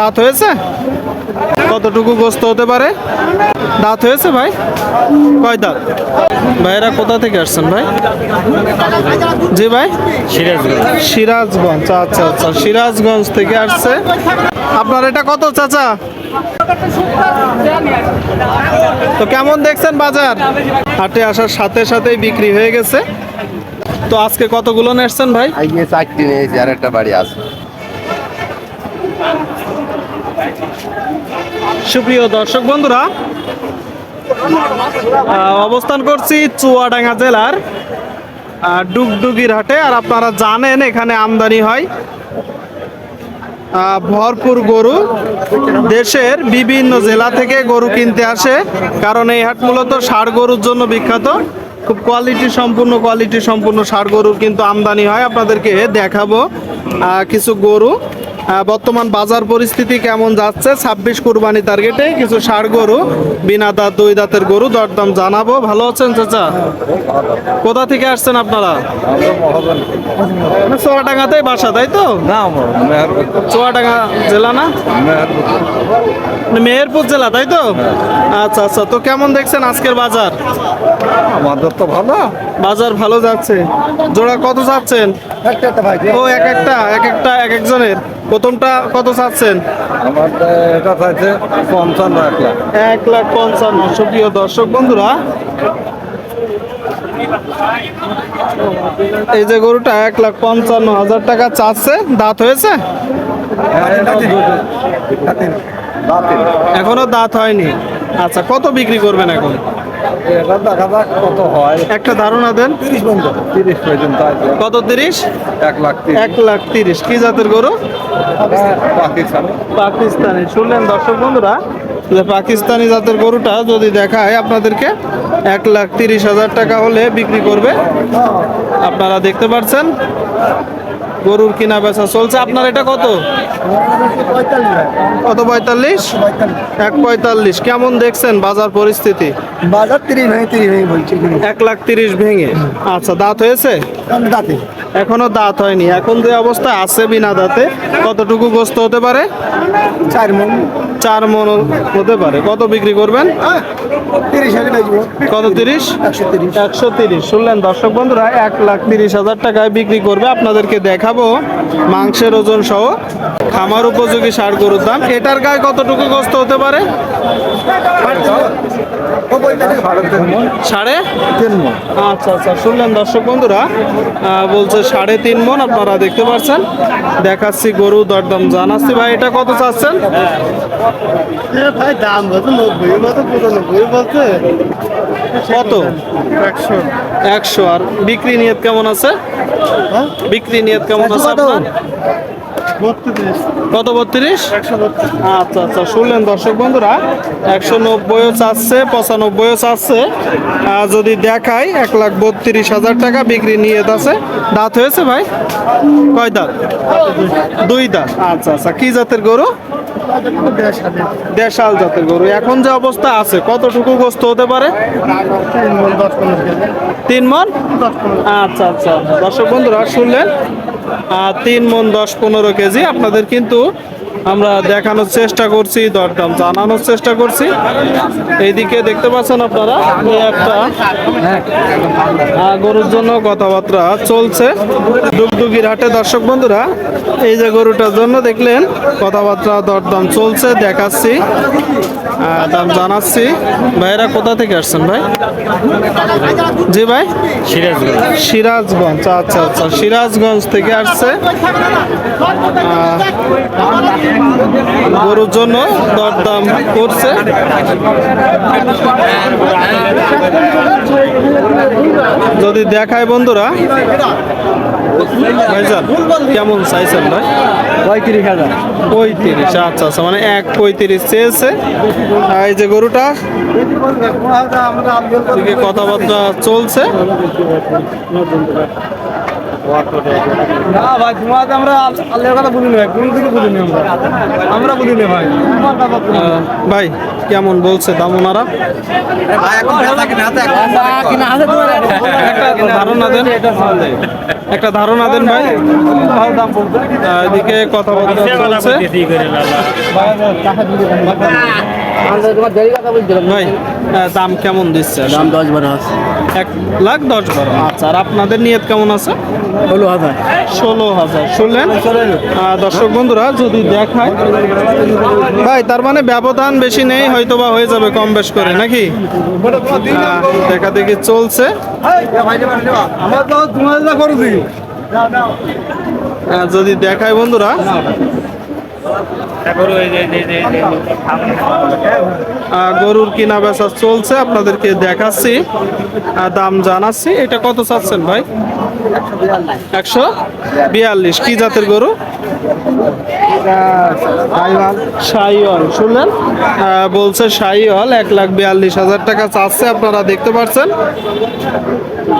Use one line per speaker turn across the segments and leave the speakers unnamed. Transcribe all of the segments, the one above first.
দাঁত হয়েছে? কতটুকু গোস্ত হতে পারে? দাঁত হয়েছে ভাই? কয় দাঁত? ভাইরা কোথা থেকে আসছেন ভাই? জি ভাই?
সিরাজগঞ্জ।
সিরাজগঞ্জ আচ্ছা আচ্ছা সিরাজগঞ্জ থেকে আসছে। আপনার এটা কত চাচা? তো কেমন দেখছেন বাজার? হাটে আসার সাথে সাথেই বিক্রি হয়ে গেছে। তো আজকে কতগুলো নেসছেন ভাই?
চারটি নিয়েছি আর একটা বাড়ি আছে।
সুপ্রিয় দর্শক বন্ধুরা অবস্থান করছি চুয়াডাঙ্গা জেলার ডুগডুগির হাটে। আর আপনারা জানেন এখানে আমদানি হয় ভরপুর গরু। দেশের বিভিন্ন জেলা থেকে গরু কিনতে আসে, কারণ এই হাট মূলত ষাড় গরুর জন্য বিখ্যাত। খুব কোয়ালিটি সম্পূর্ণ কোয়ালিটি সম্পূর্ণ ষাড় গরুর কিন্তু আমদানি হয়। আপনাদেরকে দেখাবো কিছু গরু। বর্তমান বাজার পরিস্থিতি কেমন যাচ্ছে? ছাব্বিশ কুরবানি টার্গেটে কিছু ষাড় গরু বিনা দাঁত দুই দাঁতের গরু দরদাম জানাব। ভালো আছেন চাচা? কোথা থেকে আসছেন আপনারা? চুয়াডাঙ্গাতে বাসা তাই তো?
না
চুয়াডাঙ্গা জেলা না? মেহেরপুর। জেলা তাই তো? আচ্ছা আচ্ছা। তো কেমন দেখছেন আজকের বাজার?
আমাদের তো ভালো।
বাজার ভালো যাচ্ছে। জোড়া কত চাচ্ছেন? ও এক একটা এক একটা এক একজনের। প্রথমটা কত চাচ্ছেন?
এটা চাইছে পঞ্চান্ন এক লাখ।
এক লাখ পঞ্চান্ন সুপ্রিয় দর্শক বন্ধুরা। এই যে গরুটা এক লাখ পঞ্চান্ন হাজার টাকা চাচ্ছে দাঁত হয়েছে? এখনও দাঁত হয়নি। আচ্ছা কত বিক্রি করবেন এখন?
এটা দেখা যাক কত হয়?
একটা ধারণা দেন।
তিরিশ পর্যন্ত। তিরিশ পর্যন্ত
কত তিরিশ?
এক লাখ তিরিশ।
এক লাখ তিরিশ। কি জাতের গরু?
পাকিস্তানে।
পাকিস্তানি। শুনলেন দর্শক বন্ধুরা যে পাকিস্তানি জাতের গরুটা যদি দেখায় আপনাদেরকে এক লাখ তিরিশ হাজার টাকা হলে বিক্রি করবে। আপনারা দেখতে পাচ্ছেন গরুর কিনা বেচা চলছে। আপনার এটা কত? কত পঁয়তাল্লিশ? এক পঁয়তাল্লিশ। কেমন দেখছেন বাজার পরিস্থিতি?
বাজার তিরিশ ভেঙে তিরিশ ভেঙে বলছি।
এক লাখ তিরিশ ভেঙে। আচ্ছা দাঁত হয়েছে?
দাঁতে।
এখনও দাঁত হয়নি। এখন যে অবস্থা আছে বিনা দাঁতে কতটুকু গোস্ত হতে পারে?
চার মন।
চার মন হতে পারে। কত বিক্রি করবেন? কত তিরিশ?
একশো তিরিশ।
শুনলেন দর্শক বন্ধুরা এক লাখ তিরিশ হাজার টাকায় বিক্রি করবে। আপনাদেরকে দেখাবো মাংসের ওজন সহ খামার উপযোগী সার গরুর দাম। এটার গায়ে কতটুকু গোস্ত হতে পারে? সাড়ে আচ্ছা আচ্ছা। শুনলেন দর্শক বন্ধুরা বলছে সাড়ে তিন মন আপনারা দেখতে পাচ্ছেন। দেখাচ্ছি গরু দরদাম জানাচ্ছি। ভাই এটা কত চাচ্ছেন?
ভাই দাম নব্বই পঁচানব্বই বলছে।
কত?
একশো।
একশো। আর বিক্রি নিয়ত কেমন আছে? বিক্রি নিয়ত কেমন আছে আপনার? কত বত্রিশ? আচ্ছা আচ্ছা শুনলেন দর্শক বন্ধুরা একশো নব্বইও চাচ্ছে পঁচানব্বইও চাচ্ছে। যদি দেখাই এক লাখ বত্রিশ হাজার টাকা বিক্রি নিয়ে আছে দাঁত হয়েছে ভাই? কয় দাঁত? দুই দাঁত। আচ্ছা আচ্ছা কি জাতের গরু? দেশাল জাতের গরু। এখন যে অবস্থা আছে কতটুকু গোস্ত হতে পারে?
তিন মন পনেরো
আচ্ছা আচ্ছা। দর্শক বন্ধুরা শুনলেন তিন মন দশ পনেরো কেজি। আপনাদের কিন্তু আমরা দেখানোর চেষ্টা করছি, দরদাম জানানোর চেষ্টা করছি। এইদিকে দেখতে পাচ্ছেন আপনারা একটা গরুর জন্য কথাবার্তা চলছে। ডুগডুগির হাটে, দর্শক বন্ধুরা, এই যে গরুটার জন্য দেখলেন, কথাবার্তা, দরদাম চলছে, দেখাচ্ছি দাম জানাচ্ছি। ভাইরা কোথা থেকে আসছেন ভাই? জি ভাই?
সিরাজগঞ্জ
সিরাজগঞ্জ আচ্ছা আচ্ছা সিরাজগঞ্জ থেকে আসছে। গরুর জন্য দরদাম করছে। যদি দেখায় বন্ধুরা ভাইজান কেমন চাইছেন ভাই
পঁয়ত্রিশ হাজার।
পঁয়ত্রিশ আচ্ছা আচ্ছা মানে এক পঁয়ত্রিশ চেয়েছে। আর এই যে গরুটা কথাবার্তা চলছে।
না ভাই আমরা আল্লাহর কথা ভাই কোন আমরা। ভাই।
ভাই কেমন বলছে দাম ওনারা? একটা ধারণা দেন। একটা ধারণা দেন ভাই। এদিকে কথাবার্তা চলছে ভাই দাম কেমন দিচ্ছে?
দাম দশ বারো আছে
এক লাখ দশ বারো আচ্ছা। আর আপনাদের নিয়ত কেমন আছে?
ষোলো হাজার।
ষোলো হাজার। শুনলেন? দর্শক বন্ধুরা যদি দেখায়। ভাই তার মানে ব্যবধান বেশি নেই হয়তো বা হয়ে যাবে কম বেশ করে নাকি? দেখা দেখি চলছে। যদি দেখায় বন্ধুরা। গরুর কিনা বেচা চলছে, আপনাদেরকে দেখাচ্ছি দাম জানাচ্ছি। এটা কত চাচ্ছেন ভাই? একশো বিয়াল্লিশ। কি জাতের গরু? শুনলেন? বলছে সাইওয়াল এক লাখ বিয়াল্লিশ হাজার টাকা চাচ্ছে, আপনারা দেখতে পাচ্ছেন।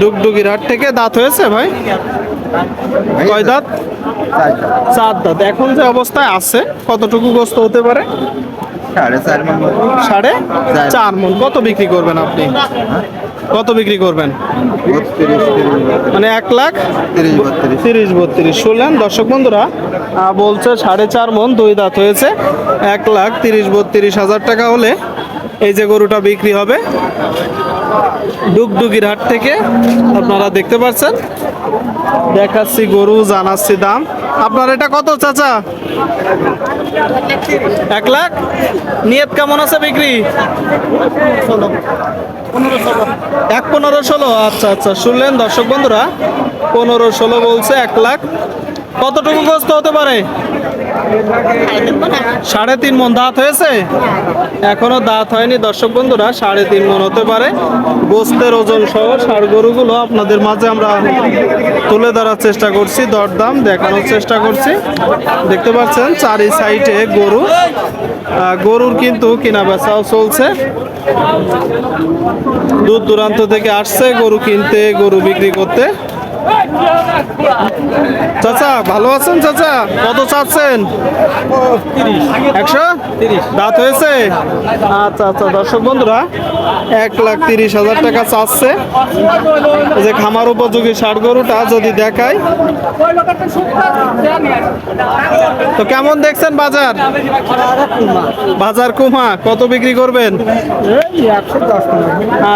ডুগডুগির হাট থেকে দাঁত হয়েছে ভাই? কয় দাঁত? চার দাঁত। এখন যে অবস্থায় আছে কতটুকু গোস্ত হতে পারে?
সাড়ে চার
মন কত বিক্রি করবেন আপনি? কত বিক্রি করবেন? মানে এক লাখ?
তিরিশ বত্রিশ।
শুনলেন? দর্শক বন্ধুরা বলছে সাড়ে চার মন দুই দাঁত হয়েছে। এক লাখ তিরিশ বত্রিশ হাজার টাকা হলে এই যে গরুটা বিক্রি হবে। ডুগডুগির হাট থেকে আপনারা দেখতে পাচ্ছেন দেখাচ্ছি গরু, জানাচ্ছি দাম। আপনার এটা কত চাচা? এক লাখ? নিয়ত কেমন আছে বিক্রি? এক পনেরো ষোলো আচ্ছা আচ্ছা শুনলেন দর্শক বন্ধুরা। পনেরো ষোলো বলছে এক লাখ। কতটুকু গ্রস্ত হতে পারে? সাড়ে তিন মন দাঁত হয়েছে? এখনও দাঁত হয়নি দর্শক বন্ধুরা, সাড়ে তিন মন হতে পারে। গোস্তের ওজন সহ ষাড় গরুগুলো আপনাদের মাঝে আমরা তুলে ধরার চেষ্টা করছি, দরদাম দেখানোর চেষ্টা করছি। দেখতে পাচ্ছেন, চারি সাইডে গরু। গরুর কিন্তু কেনা বেচাও চলছে। দূর দূরান্ত থেকে আসছে গরু কিনতে, গরু বিক্রি করতে। চাচা ভালো আছেন চাচা? কত চাচ্ছেন? একশো? দাঁত হয়েছে? আচ্ছা আচ্ছা দর্শক বন্ধুরা, এক লাখ তিরিশ হাজার টাকা চাচ্ছে। যে খামার উপযোগী ষাট গরুটা যদি দেখায় তো কেমন দেখছেন বাজার? বাজার কুমা, কত বিক্রি করবেন?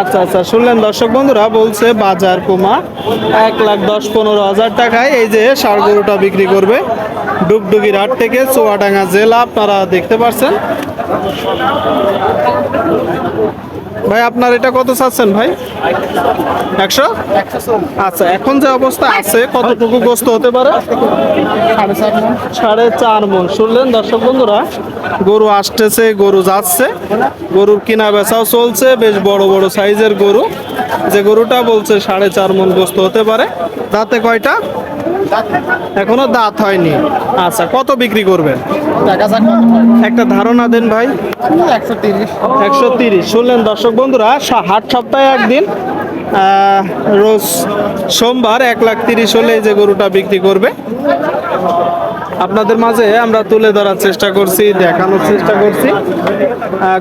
আচ্ছা আচ্ছা শুনলেন দর্শক বন্ধুরা, বলছে বাজার কুমা, এক লাখ দশ পনেরো হাজার টাকায় এই যে ষাড় গরুটা বিক্রি করবে। ডুগডুগির হাট থেকে চুয়াডাঙ্গা জেলা, আপনারা দেখতে পাচ্ছেন ভাই, আপনার এটা কত চাচ্ছেন ভাই? একশো? আচ্ছা এখন যে অবস্থা আছে, কতটুকু গোস্ত হতে পারে? সাড়ে চার মন। শুনলেন দর্শক বন্ধুরা, গরু আসতেছে, গরু যাচ্ছে। গরুর কিনা বেচাও চলছে, বেশ বড় বড় সাইজের গরু। যে গরুটা বলছে, সাড়ে চার মন গোস্ত হতে পারে। তাতে কয়টা? এখনও দাঁত হয়নি। আচ্ছা কত বিক্রি করবেন? একটা ধারণা দেন ভাই।
একশো তিরিশ।
একশো তিরিশ। শুনলেন দর্শক বন্ধুরা হাট সপ্তাহে একদিন রোজ সোমবার এক লাখ তিরিশ হলে এই যে গরুটা বিক্রি করবে। আপনাদের মাঝে আমরা তুলে ধরার চেষ্টা করছি দেখানোর চেষ্টা করছি।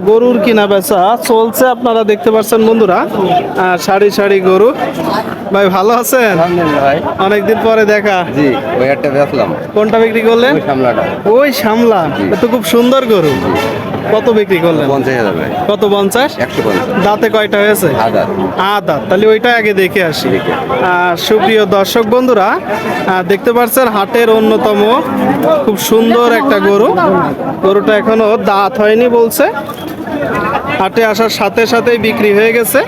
গরুর কিনা বেচা চলছে আপনারা দেখতে পাচ্ছেন বন্ধুরা। সারি সারি গরু। ভাই ভালো আছেন?
অনেকদিন পরে দেখা।
জি ওই একটা বেচলাম
কোনটা বিক্রি করলেন?
ওই সামলাটা
ওই সামলা তো খুব সুন্দর গরু। কত বিক্রি করলেন?
পঞ্চাশ হাজার ভাই।
কত পঞ্চাশ?
একশো পঞ্চাশ।
দাঁতে কয়টা হয়েছে?
হাজার
আদা তাহলে ওইটা আগে দেখে আসি। সুপ্রিয় দর্শক বন্ধুরা দেখতে পাচ্ছেন হাটের অন্যতম খুব সুন্দর একটা গরু। গরুটা এখনও দাঁত হয়নি বলছে। হাটে আসার সাথে সাথেই বিক্রি হয়ে গেছে।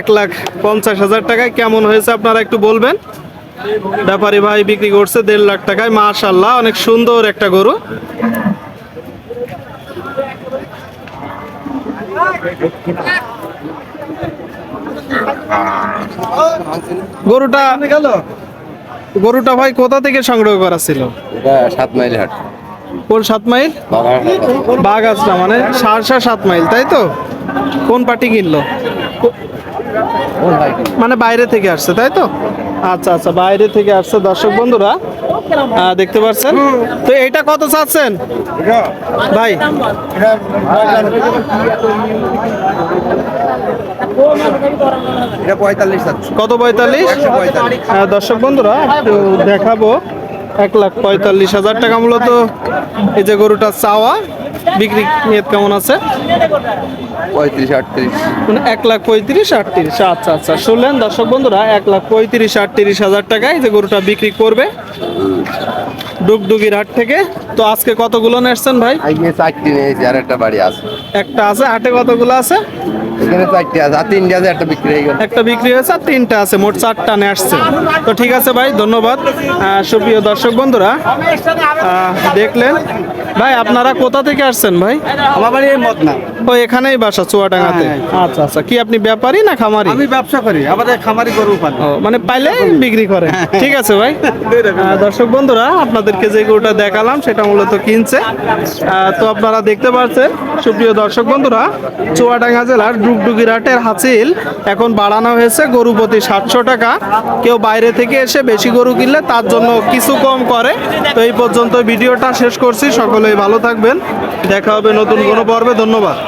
এক লাখ পঞ্চাশ হাজার টাকায় কেমন হয়েছে আপনারা একটু বলবেন? ব্যাপারী ভাই বিক্রি করছে দেড় লাখ টাকায়। মাশাল্লাহ অনেক সুন্দর একটা গরু। গরুটা
গেল?
গরুটা ভাই কোথা থেকে সংগ্রহ করা ছিল?
সাত মাইল হাট।
কোন সাত মাইল? বাগাছটা মানে সারসা সাত মাইল তাই তো? কোন পার্টি কিনলো? মানে বাইরে থেকে আসছে তাই তো? আচ্ছা আচ্ছা বাইরে থেকে আসছে দর্শক বন্ধুরা। দেখতে পাচ্ছেন? তো এটা কত চাচ্ছেন? ভাই। কত পঁয়তাল্লিশ? হ্যাঁ, দর্শক বন্ধুরা একটু দেখাবো। এক লাখ পঁয়তাল্লিশ হাজার টাকা মূলত এই যে গরুটা চাওয়া। বিক্রি নিয়ত কেমন আছে?
পঁয়ত্রিশ আটত্রিশ।
মানে এক লাখ পঁয়ত্রিশ আটত্রিশ। আচ্ছা আচ্ছা। শুনলেন দর্শক বন্ধুরা এক লাখ পঁয়ত্রিশ আটত্রিশ হাজার টাকায় যে গরুটা বিক্রি করবে ডুগডুগির হাট থেকে। তো আজকে কতগুলো নেসছেন ভাই?
আজকে চারটি নিয়েছি আর একটা বাড়ি আছে।
একটা আছে হাটে কতগুলো আছে?
এখানে চারটি আছে আর তিনটি আছে একটা বিক্রি হয়ে গেল।
একটা বিক্রি হয়েছে আর তিনটা আছে মোট চারটা নিয়ে আসছে। তো ঠিক আছে ভাই ধন্যবাদ। সুপ্রিয় দর্শক বন্ধুরা দেখলেন। ভাই আপনারা কোথা থেকে আসছেন ভাই?
আমার বাড়ি এই মত
ও এখানেই বাসা চুয়াডাঙ্গাতে? আচ্ছা আচ্ছা। কি আপনি ব্যাপারী না খামারি?
আমি ব্যবসা করি আমাদের খামারি গরু পালি।
মানে পাইলে বিক্রি করে। ঠিক আছে ভাই। দর্শক বন্ধুরা আপনাদেরকে যে গরুটা দেখালাম সেটা মূলত কিনছে। তো আপনারা দেখতে পাচ্ছেন সুপ্রিয় দর্শক বন্ধুরা চুয়াডাঙ্গা জেলার ডুগডুগিরাটের হাসিল। এখন বাড়ানো হয়েছে গরু প্রতি সাতশো টাকা। কেউ বাইরে থেকে এসে বেশি গরু কিনলে তার জন্য কিছু কম করে। তো এই পর্যন্ত ভিডিওটা শেষ করছি। সকলেই ভালো থাকবেন। দেখা হবে নতুন কোনো পর্বে। ধন্যবাদ।